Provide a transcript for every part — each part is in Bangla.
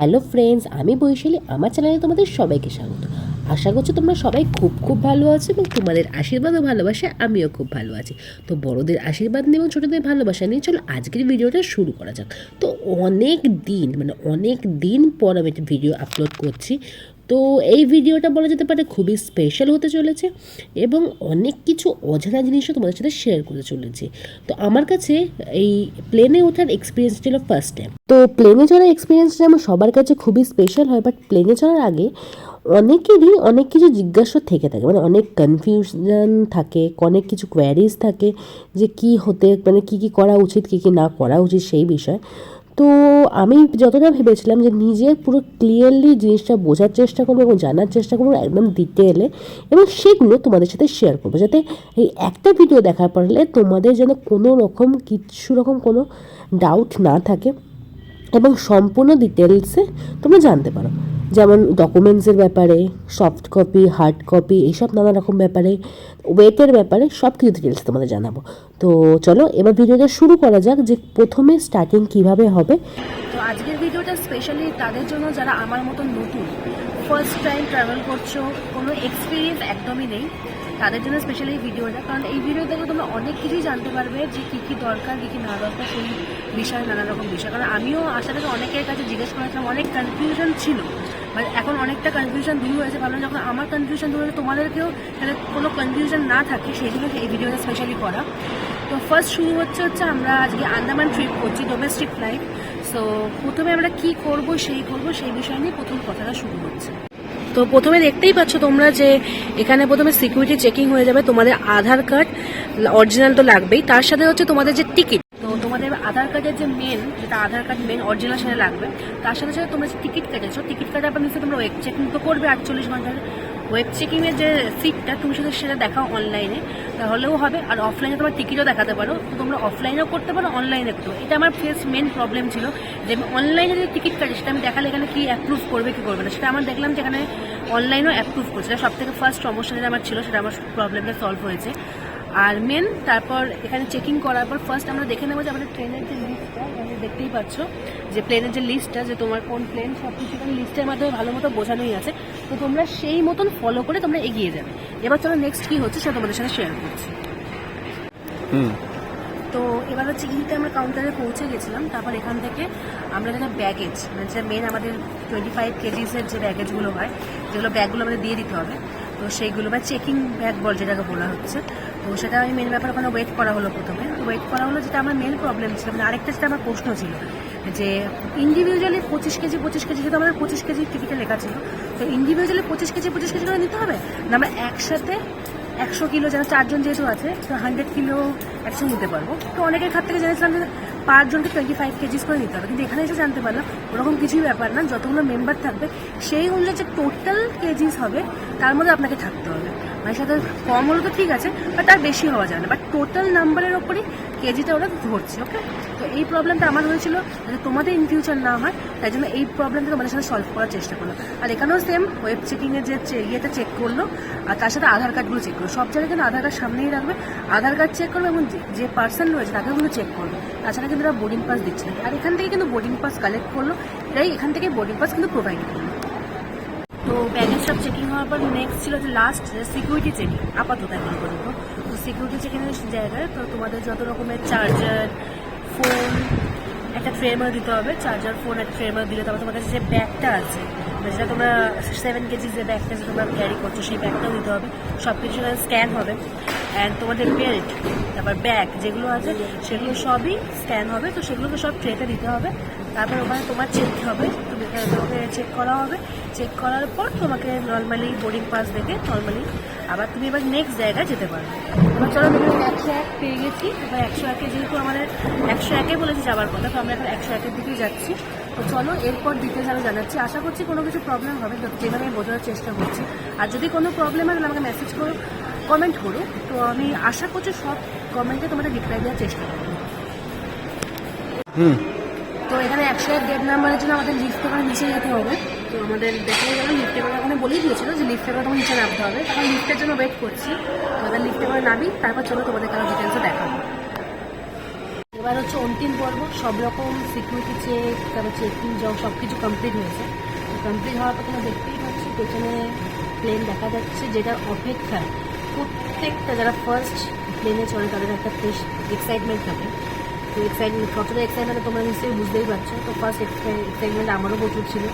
হ্যালো ফ্রেন্ডস আমি বৈশালী, আমার চ্যানেলে তোমাদের সবাইকে স্বাগত। আশা করছি তোমরা সবাই খুব খুব ভালো আছো এবং তোমাদের আশীর্বাদ ও ভালোবাসা আমিও খুব ভালো আছি। তো বড়দের আশীর্বাদ নিয়ে এবং ছোটোদের ভালোবাসা নিয়ে চলো আজকের ভিডিওটা শুরু করা যাক। তো অনেক দিন মানে অনেক দিন পর আমি একটা ভিডিও আপলোড করছি। তো এই ভিডিওটা বলা যেতে পারে খুবই স্পেশাল হতে চলেছে এবং অনেক কিছু অজানা জিনিসও তোমাদের সাথে শেয়ার করতে চলেছে। তো আমার কাছে এই প্লেনে ওঠার এক্সপিরিয়েন্স ছিল ফার্স্ট টাইম তো প্লেনে চড়ার এক্সপিরিয়েন্সটা আমার সবার কাছে খুবই স্পেশাল হয় বাট প্লেনে চড়ার আগে অনেকেরই অনেক কিছু জিজ্ঞাসা থেকে থাকে মানে অনেক কনফিউশন থাকে, অনেক কিছু কোয়ারিজ থাকে যে কি হতে মানে কি কি করা উচিত, কি কি না করা উচিত সেই বিষয়ে। তো আমি যতটা ভেবেছিলাম যে নিজে পুরো ক্লিয়ারলি জিনিসটা বোঝার চেষ্টা করব এবং জানার চেষ্টা করব একদম ডিটেলে এবং সেগুলো তোমাদের সাথে শেয়ার করব। যাতে এই একটা ভিডিও দেখার পারলে তোমাদের যেন কোনো রকম কিছু রকম কোনো ডাউট না থাকে এবং সম্পূর্ণ ডিটেলসে তোমরা জানতে পারো। যেমন ডকুমেন্টসের ব্যাপারে সফট কপি হার্ড কপি এইসব নানা রকম ব্যাপারে ওয়েটের ব্যাপারে সব কিছু ডিটেলস তোমাদের জানাব। তো চলো, এবার ভিডিওটা শুরু করা যাক যে প্রথমে স্টার্টিং কীভাবে হবে। তো আজকের ভিডিওটা স্পেশালি তাদের জন্য যারা আমার মতো নতুন ফার্স্ট টাইম ট্রাভেল করছ, কোনো এক্সপিরিয়েন্স একদমই নেই। তাদের জন্য স্পেশালি এই ভিডিওটা কারণ এই ভিডিও থেকে তোমরা অনেক কিছুই জানতে পারবে যে কী কী দরকার, কী কী না দরকার, সেই বিষয়ে নানা রকম বিষয়। কারণ আমিও আশা থেকে অনেকের কাছে জিজ্ঞেস করেছিলাম, অনেক কনফিউশন ছিল। মানে এখন অনেকটা কনফিউশন দূর হয়েছে। ভাবলাম যখন আমার কনফিউশন দূর হয়েছে তোমাদেরকেও তাহলে কোনো কনফিউশন না থাকে, সেই জন্য এই ভিডিওটা স্পেশালি করা। তো ফার্স্ট শুরু হচ্ছে হচ্ছে আমরা আজকে আন্দামান ট্রিপ করছি ডোমেস্টিক ফ্লাইট সো প্রথমে আমরা কি করব, সেই করব, সেই বিষয় নিয়ে প্রথম কথাটা শুরু হচ্ছে। তো প্রথমে দেখতেই পাচ্ছ তোমরা যে এখানে প্রথমে সিকিউরিটি চেকিং হয়ে যাবে তোমাদের আধার কার্ড অরিজিনাল তো লাগবেই। তার সাথে হচ্ছে তোমাদের যে টিকিট তো তোমাদের আধার কার্ডের যে মেন যেটা আধার কার্ড মেন অরিজিনাল সাথে লাগবে। তার সাথে সাথে তোমরা যে টিকিট কেটেছো টিকিট কাটার পর নিশ্চয়ই তোমরা ওয়েব চেকিং তো করবে আটচল্লিশ ঘণ্টার। ওয়েব চেকিংয়ের যে সিটটা তুমি শুধু সেটা দেখাও অনলাইনে তাহলেও হবে। আর অফলাইনে তোমার টিকিটও দেখাতে পারো। তো তোমরা অফলাইনেও করতে পারো অনলাইনে করতে পারো। এটা আমার ফেস মেন প্রবলেম ছিল যে আমি অনলাইনে যে টিকিট কাটি, সেটা আমি দেখালে এখানে কি অ্যাপ্রুভ করবে, কি করবে না, সেটা আমার দেখলাম যে এখানে অনলাইনেও অ্যাপ্রুভ করছে। সব থেকে ফার্স্ট সমস্যা যেটা আমার ছিল, সেটা আমার প্রবলেমটা সলভ হয়েছে। আর মেন তারপর এখানে চেকিং করার পর ফার্স্ট আমরা দেখে নেব যে আমাদের ট্রেনের যে লিস্টটা মানে দেখতেই পাচ্ছ যে প্লেনের যে লিস্টটা যে তোমার কোন প্লেন সব কিছু লিস্টের মাধ্যমে ভালো মতো বোঝানোই আছে। তো তোমরা সেই মতন ফলো করে তোমরা এগিয়ে যাবে। এবার চলো নেক্সট কি হচ্ছে সেটা তোমাদের সাথে শেয়ার করছি। তো এবার হচ্ছে ইতে আমরা কাউন্টারে পৌঁছে গেছিলাম। তারপর এখান থেকে আমরা যেটা ব্যাগেজ মানে যেটা মেন আমাদের টোয়েন্টি ফাইভ কেজিসের যে ব্যাগেজগুলো হয়, যেগুলো ব্যাগগুলো আমাদের দিয়ে দিতে হবে, তো সেইগুলো বা চেকিং ব্যাগ বল যেটাকে বলা হচ্ছে, তো সেটা আমি মেন ব্যাপার ওখানে ওয়েট করা হলো প্রথমে। ওয়েট করা হলো যেটা আমার মেন প্রবলেম ছিল মানে আরেকটা যেটা আমার প্রশ্ন ছিল, যে ইন্ডিভিজুয়ালি পঁচিশ কেজি পঁচিশ কেজি যেহেতু আমাদের পঁচিশ কেজি টিকিটে লেখা ছিল, তো ইন্ডিভিজুয়ালি পঁচিশ কেজি পঁচিশ কেজি করে নিতে হবে? না আমরা একসাথে একশো কিলো যারা চারজন যেহেতু আছে, তো হান্ড্রেড কিলো একসঙ্গে নিতে পারব। তো অনেকের খাত থেকে জেনেছিলাম যে পাঁচজনকে টোয়েন্টি ফাইভ কেজিস করে নিতে হবে। কিন্তু এখানে এসে জানতে পারলাম, ওরকম কিছুই ব্যাপার না, যতগুলো মেম্বার থাকবে, সেই অনুযায়ী যে টোটাল কেজিস হবে, তার মধ্যে আপনাকে থাকতে হবে। মানে সাথে কম হলে তো ঠিক আছে বাট তার বেশি হওয়া যায় না। বাট টোটাল নাম্বারের ওপরই কেজিটা ওরা ধরছে ওকে তো এই প্রবলেমটা আমার হয়েছিল যাতে তোমাদের ইন ফিউচার না হয়, তাই জন্য এই প্রবলেমটা তোমাদের সাথে সলভ করার চেষ্টা করল আর এখানেও সেম ওয়েব চেকিংয়ের যে ইয়েটা চেক করল, আর তার সাথে আধার কার্ডগুলো চেক করল। সব জায়গায় কিন্তু আধার কার্ড সামনেই রাখবে। আধার কার্ড চেক করবে এবং যে- পার্সন রয়েছে তাকেও কিন্তু চেক করবে। তাছাড়া কিন্তু এরা বোর্ডিং পাস দিচ্ছে না। আর এখান থেকে কিন্তু বোর্ডিং পাস কালেক্ট করল। এরাই এখান থেকে বোর্ডিং পাস কিন্তু প্রোভাইড করল। সব চেকিং হওয়ার পর নেক্সট ছিল যে লাস্ট সিকিউরিটি চেকিং আপাতত এখন পর্যন্ত। তো সিকিউরিটি চেকিংয়ের জায়গায় তো তোমাদের যত রকমের চার্জার ফোন একটা মধ্যে দিতে হবে। চার্জার ফোন একটা মধ্যে দিলে তারপর কাছে যে ব্যাগটা আছে মানে যেটা তোমরা সেভেন কেজি যে ব্যাগটা যে তোমরা ক্যারি করছ, সেই ব্যাগটাও দিতে হবে। সব কিছু স্ক্যান হবে। অ্যান্ড তোমাদের বেল্ট তারপর ব্যাগ যেগুলো আছে, সেগুলো সবই স্ক্যান হবে। তো সেগুলোকে সব ট্রেতে দিতে হবে। তারপর ওখানে তোমার চেক হবে। তুমি তোমাকে চেক করা হবে। চেক করার পর তোমাকে নর্মালি বোর্ডিং পাস দেখে নর্মালি আবার তুমি এবার নেক্সট জায়গায় যেতে পারবে। এবার চলো দেখবে একশো এক পেয়ে গেছি। এবার একশো একে যেহেতু আমাদের একশো একে বলেছি যাওয়ার কথা, তো আমরা এখন একশো একের দিকেই যাচ্ছি। তো চলো, এরপর ডিটেলস আমি জানাচ্ছি। আশা করছি কোনো কিছু প্রবলেম হবে, তো যেভাবে আমি বোঝানোর চেষ্টা করছি। আর যদি কোনো প্রবলেম হয়, তাহলে আমাকে মেসেজ করো কমেন্ট করো। তো আমি আশা করছি সব কমেন্টে তোমাদের রিপ্লাই দেওয়ার চেষ্টা করব। হুম। তো এখানে একশো এক গেট নাম্বারের জন্য আমাদের লিফট করে নিচে যেতে হবে। তো আমাদের দেখে গেল লিফটে করে ওখানে বলেই দিয়েছিল যে লিফটে করে তোমার নিচে নামতে হবে। তখন লিফটের জন্য ওয়েট করছি। তো এবার লিফটে করে নামি, তারপর চলো তোমাদের কারও ডিটেলসও দেখাবো। এবার হচ্ছে অন্তিম পর্ব। সব রকম সিকিউরিটি চেক তারপর চেকিং জব সব কিছু কমপ্লিট হয়েছে কমপ্লিট হওয়ার পর তোমরা দেখতেই পাচ্ছ, পেছনে প্লেন দেখা যাচ্ছে যেটার অপেক্ষায়। প্রত্যেকটা যারা ফার্স্ট প্লেনে চলে তাদের একটা এক্সাইটমেন্ট থাকে। এক্সাইটমেন্ট কতটা এক্সাইটমেন্ট তোমরা নিশ্চয়ই বুঝতেই পারছ। তো ফার্স্ট এক্সাইটমেন্ট আমারও প্রচুর ছিল।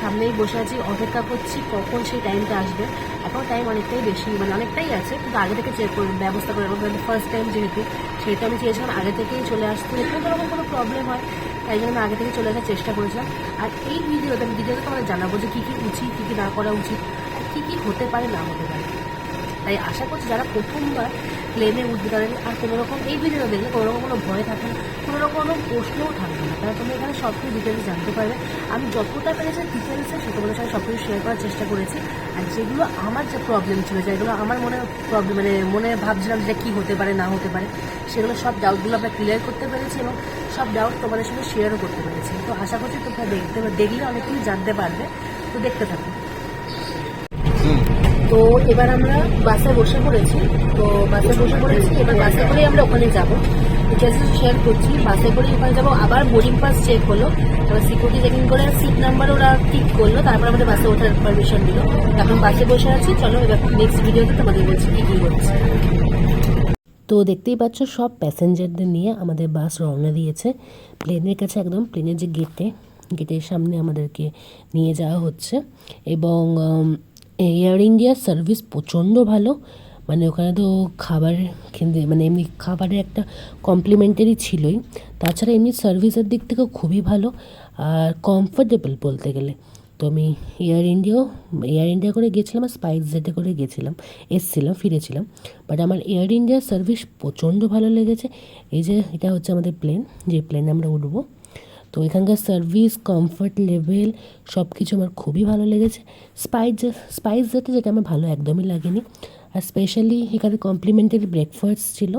সামনেই বসে আছি, অপেক্ষা করছি কখন সেই টাইমটা আসবে। এখন টাইম অনেকটাই বেশি মানে অনেকটাই আছে, কিন্তু আগে থেকে চেক করে, ব্যবস্থা করে এবং ফার্স্ট টাইম যেহেতু সেহেতু আমি চেয়েছিলাম, আগে থেকেই চলে আসতে। কোনো রকম কোনো প্রবলেম হয়। তাই জন্য আমি আগে থেকে চলে আসার চেষ্টা করেছিলাম। আর এই ভিডিওতে আমি ভিডিওতে তোমাদের জানাব যে কী কী উচিত, কী কী না করা উচিত, আর কী কী হতে পারে না হতে পারে। তাই আশা করছি যারা প্রথমবার প্লেনে তাদের আর কোনো রকম এই ভিডিওটা দেখলে কোনো রকম কোনো ভয় থাকবে না, কোনো রকম কোনো প্রশ্নও থাকবে না। তাহলে তুমি এখানে সব কিছু ডিটেলস জানতে পারবে। আমি যতটা পেরেছি ডিটেলসে সে তোমাদের সাথে সব কিছু শেয়ার করার চেষ্টা করেছি, আর যেগুলো আমার যে প্রবলেম ছিল, যেগুলো আমার মনে প্রবলেম মানে মনে ভাবছিলাম যে কী হতে পারে, না হতে পারে, সেগুলো সব ডাউটগুলো আমরা ক্লিয়ার করতে পেরেছি এবং সব ডাউট তোমাদের সঙ্গে শেয়ারও করতে পেরেছি। তো আশা করছি তোমরা দেখতে, দেখলে অনেক কিছু জানতে পারবে। তো দেখতে থাকো। তো এবার আমরা বাসে বসে পড়েছি। তো বাসে বসে পড়েছি, এবার বাসে করেই আমরা ওখানে যাব। ডিটেলস শেয়ার করছি। বাসে করে ওখানে যাব। আবার বোর্ডিং পাস চেক হলো। সিকিউরিটি চেকিং করে সিট নাম্বার ওরা ঠিক করল। তারপর আমাদের বাসে ওঠার পারমিশন দিল। এখন বাসে বসে আছি। চলো এবার নেক্সট ভিডিওতে তোমাদের বলছি কী কী হচ্ছে। তো দেখতেই পাচ্ছ, সব প্যাসেঞ্জারদের নিয়ে আমাদের বাস রওনা দিয়েছে। প্লেনের কাছে একদম প্লেনের যে গেটে গেটের সামনে আমাদেরকে নিয়ে যাওয়া হচ্ছে। এবং এয়ার ইন্ডিয়ার সার্ভিস প্রচণ্ড ভালো। মানে ওখানে তো খাবার মানে এমনি খাবারের একটা কমপ্লিমেন্টারি ছিলই। তাছাড়া এমনি সার্ভিসের দিক থেকেও খুবই ভালো। আর কমফোর্টেবল বলতে গেলে। তো আমি এয়ার ইন্ডিয়াও এয়ার ইন্ডিয়া করে গেছিলাম আর স্পাইস জেটে করে গেছিলাম। এসছিলাম, ফিরেছিলাম। বাট আমার এয়ার ইন্ডিয়ার সার্ভিস প্রচণ্ড ভালো লেগেছে। এই যে, এটা হচ্ছে আমাদের প্লেন যে প্লেনে আমরা উঠবো তো এখানকার সার্ভিস কমফর্ট লেভেল সব কিছু আমার খুবই ভালো লেগেছে। স্পাইস স্পাইস জেটে যেটা আমার ভালো একদমই লাগেনি। আর স্পেশালি এখানে কমপ্লিমেন্টারি ব্রেকফাস্ট ছিল।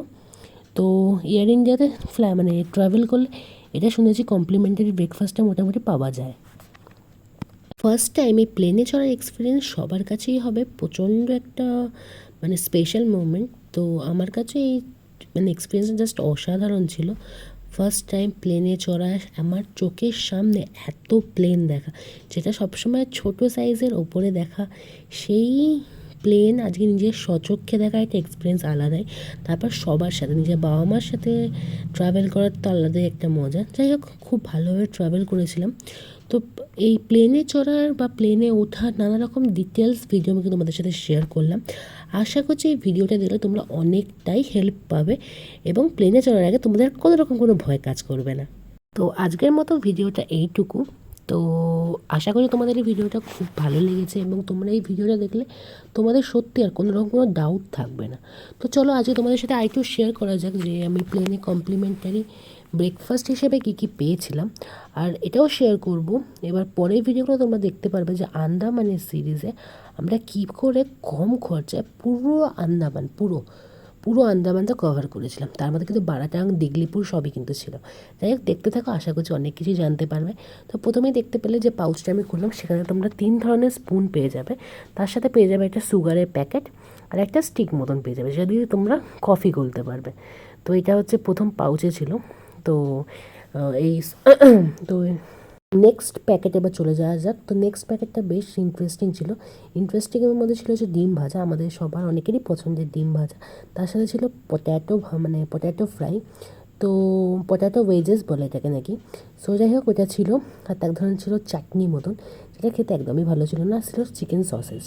তো এয়ার ইন্ডিয়াতে ফ্লাই মানে ট্রাভেল করলে এটা শুনেছি কমপ্লিমেন্টারি ব্রেকফাস্টটা মোটামুটি পাওয়া যায়। ফার্স্ট টাইম এই প্লেনে চড়ার এক্সপিরিয়েন্স সবার কাছেই হবে। প্রচণ্ড একটা মানে স্পেশাল মোমেন্ট তো আমার কাছে এই মানে এক্সপিরিয়েন্স জাস্ট অসাধারণ ছিল। ফার্স্ট টাইম প্লেনে চড়া আমার চোখের সামনে এত প্লেন দেখা। যেটা সবসময় ছোট সাইজের ওপরে দেখা। সেই প্লেন আজকে নিজের স্বচক্ষে দেখা একটা এক্সপিরিয়েন্স আলাদাই। তারপর সবার সাথে, নিজের বাবা মার সাথে ট্রাভেল করার তো আলাদাই একটা মজা। যাই হোক, খুব ভালোভাবে ট্রাভেল করেছিলাম। তো এই প্লেনে চড়ার বা প্লেনে ওঠার নানা রকম ডিটেলস ভিডিও আমি তোমাদের সাথে শেয়ার করলাম। আশা করছি এই ভিডিওটা দিলে তোমরা অনেকটাই হেল্প পাবে এবং প্লেনে চলার আগে তোমাদের কোনো রকম কোনো ভয় কাজ করবে না। তো আজকের মতো ভিডিওটা এইটুকু। তো আশা করি তোমাদের এই ভিডিওটা খুব ভালো লেগেছে এবং তোমরা এই ভিডিওটা দেখলে তোমাদের সত্যি আর কোনো রকম কোনো ডাউট থাকবে না। তো চলো আজকে তোমাদের সাথে আরেকটু শেয়ার করা যাক যে আমি প্লেনে কমপ্লিমেন্টারি ব্রেকফাস্ট হিসেবে কী কী পেয়েছিলাম, আর এটাও শেয়ার করব। এবার পরের ভিডিওগুলো তোমরা দেখতে পারবে যে আন্দামানের সিরিজে আমরা কী করে কম খরচায় পুরো আন্দামান, পুরো পুরো আন্দামানটা কভার করেছিলাম। তার মধ্যে কিন্তু বারাটাং, দিগলিপুর সবই কিন্তু ছিল। যাই হোক, দেখতে থাকো, আশা করছি অনেক কিছুই জানতে পারবে। তো প্রথমেই দেখতে পেলে যে পাউচটা আমি খুললাম, সেখানে তোমরা তিন ধরনের স্পুন পেয়ে যাবে। তার সাথে পেয়ে যাবে একটা সুগারের প্যাকেট আর একটা স্টিক মতন পেয়ে যাবে যেটা দিয়ে তোমরা কফি গলতে পারবে। তো এটা হচ্ছে প্রথম পাউচে ছিল। তো এই তো নেক্সট প্যাকেটে এবার চলে যাওয়া যাক। তো নেক্সট প্যাকেটটা বেশ ইন্টারেস্টিং ছিল। ইন্টারেস্টিংয়ের মধ্যে ছিল যে ডিম ভাজা। আমাদের সবার অনেকেরই পছন্দের ডিম ভাজা। তার সাথে ছিল পট্যাটো মানে পট্যাটো ফ্রাই তো পট্যাটো ওয়েজেস বলে এটাকে নাকি। সো যাই হোক ওটা ছিল, আর তার ধরনের ছিল চাটনি মতন, যেটা খেতে একদমই ভালো ছিল না, ছিল চিকেন সসেজ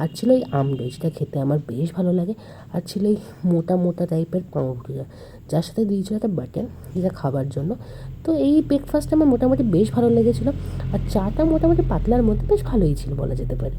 আর ছিল এই আমডই যেটা খেতে আমার বেশ ভালো লাগে, আর ছিল এই মোটা মোটা টাইপের পাউরুটিটা যার সাথে দিয়েছিল একটা বাটার যেটা খাবার জন্য। তো এই ব্রেকফাস্টটা আমার মোটামুটি বেশ ভালো লেগেছিলো, আর চাটা মোটামুটি পাতলার মধ্যে বেশ ভালোই ছিল বলা যেতে পারে।